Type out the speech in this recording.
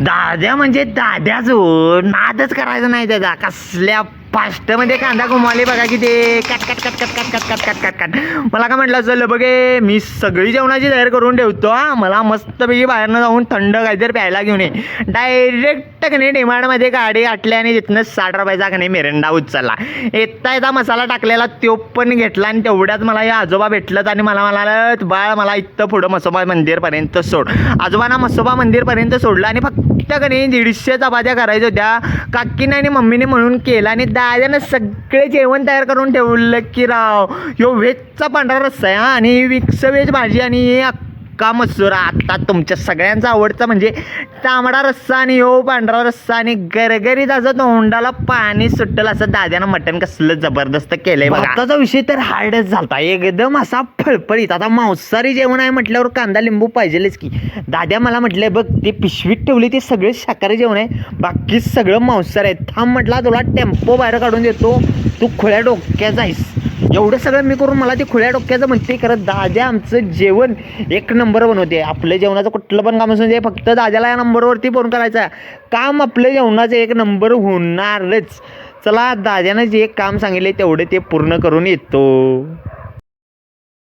दाद्या म्हणजे दाद्याच हो नादच करायचं नाही त्याचा कसल्या फास्टमध्ये कांदा घुमाले बघा की ते. Cut cut cut cut cut cut cut cut cut. Cut मला काय म्हटलं चल बघे मी सगळी जेवणाची तयार करून ठेवतो हा. मला मस्तपैकी बाहेरनं जाऊन थंड काहीतरी प्यायला घेऊन ये. डायरेक्ट कने डिमांडमध्ये गाडी आटली आणि तिथनं साठ रुपयाचा का नाही मिरंडा उचलला. येता येता मसाला टाकलेला तो पण घेतला आणि तेवढ्यात मला या आजोबा भेटलं आणि मला म्हणाला बाळ मला इथं पुढं मसोबा मंदिरपर्यंत सोड. आजोबांना मसोबा मंदिरपर्यंत सोडलं आणि फक्त का नाही दीडशे चपात्या करायच्या होत्या. काकीने आणि मम्मीने म्हणून केलं आणि दादानं सगळे जेवण तयार करून ठेवलं की राव ह्यो व्हेजचा पांढरा रस्सा आहे हा. आणि विक्स व्हेज भाजी आणि हे मसूर? आत्ता तुमच्या सगळ्यांचा आवडता म्हणजे तांबडा रस्सा आणि ह्यो पांढरा रस्सा आणि गरगरीत असं तोंडाला पाणी सुटलं असं दाद्यानं मटण कसलं जबरदस्त केलंय बघा. आताचा विषय तर हार्डच झालता. एकदम असा फळफळीत. आता मांसाहारी जेवण आहे म्हटल्यावर कांदा लिंबू पाहिजेलच की. दाद्या मला म्हटलंय बघ ते पिशवीत ठेवली ते सगळे शाकाहारी जेवण आहे. बाकी सगळं मांसाहार आहे. थांब म्हटला तुला टेम्पो बाहेर काढून देतो. तू खुळ्या डोक्यात जाईस. एवढं सगळं मी करून मला ते खुल्या डोक्याचं म्हणते खरं दाद्या आमचं जेवण एक नंबर बनवते आपलं जेवणाचं कुठलं पण काम असून दे फक्त दाद्याला या नंबरवरती फोन करायचा. काम आपलं जेवणाचं एक नंबर होणारच. चला दाद्यानं जे काम सांगितले तेवढे ते पूर्ण करून येतो.